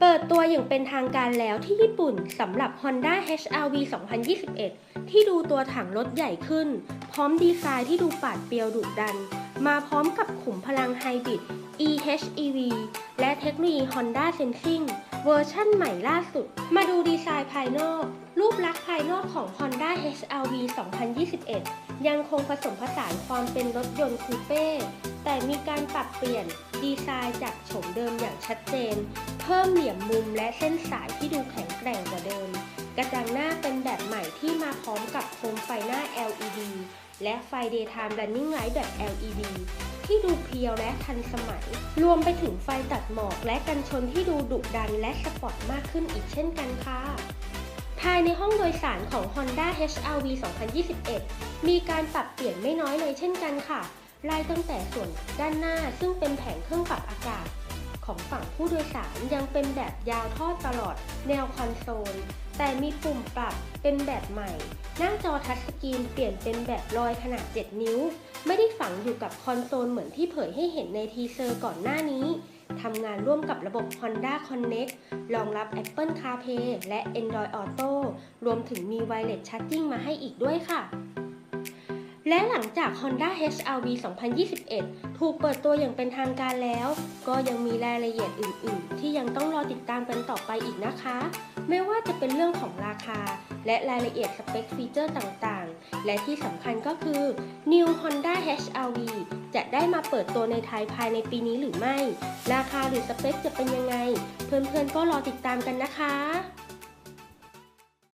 เปิดตัวอย่างเป็นทางการแล้วที่ญี่ปุ่นสำหรับ Honda HR-V 2021 ที่ดูตัวถังรถใหญ่ขึ้น พร้อมดีไซน์ที่ดูปาดเปรียวดุดัน มาพร้อมกับขุมพลังไฮบริด eHEV และเทคโนโลยี Honda Sensing เวอร์ชั่นใหม่ล่าสุด มาดูดีไซน์ภายนอก รูปลักษณ์ภายนอกของ Honda HR-V 2021 ยังคงผสมผสานความเป็นรถยนต์คูเป้ แต่มีการปรับเปลี่ยนดีไซน์จากโฉมเดิมอย่างชัดเจน เพิ่มเหลี่ยมมุมและเส้นสายที่ดูแข็งแกร่งกว่าเดิม กระจังหน้าเป็นแบบใหม่ที่มาพร้อมกับโคมไฟหน้า LED และไฟ Daytime Running Light แบบ LED ที่ดูเพียวและทันสมัย รวมไปถึงไฟตัดหมอกและกันชนที่ดูดุดันและสปอร์ตมากขึ้นอีกเช่นกันค่ะ ภายในห้องโดยสารของ Honda HR-V 2021 มีการปรับเปลี่ยนไม่น้อยเลยเช่นกันค่ะ ไล่ตั้งแต่ส่วนด้านหน้าซึ่งเป็นแผงเครื่องปรับอากาศ ของฝั่งผู้โดยสารยังเป็นแบบยาวทอดตลอดแนวคอนโซล แต่มีปุ่มปรับเป็นแบบใหม่ หน้าจอทัชสกรีนเปลี่ยนเป็นแบบลอยขนาด 7 นิ้ว ไม่ได้ฝังอยู่กับคอนโซลเหมือนที่เผยให้เห็นในทีเซอร์ก่อนหน้านี้ทำงานร่วมกับระบบ Honda Connect รองรับ Apple CarPlay และ Android Auto รวมถึงมี Wireless Charging มาให้อีกด้วยค่ะ และหลังจาก Honda HR-V 2021 ถูกเปิดตัวอย่างเป็นทางการแล้ว ก็ยังมีรายละเอียดอื่น ๆ ที่ยังต้องรอติดตามกันต่อไปอีกนะคะ ไม่ว่าจะเป็นเรื่องของราคา และรายละเอียดสเปคฟีเจอร์ต่าง ๆ และที่สำคัญก็คือ New Honda HR-V จะได้มาเปิดตัวในไทยภายในปีนี้หรือไม่ ราคาหรือสเปคจะเป็นยังไง เพื่อน ๆ ก็รอติดตามกันนะคะ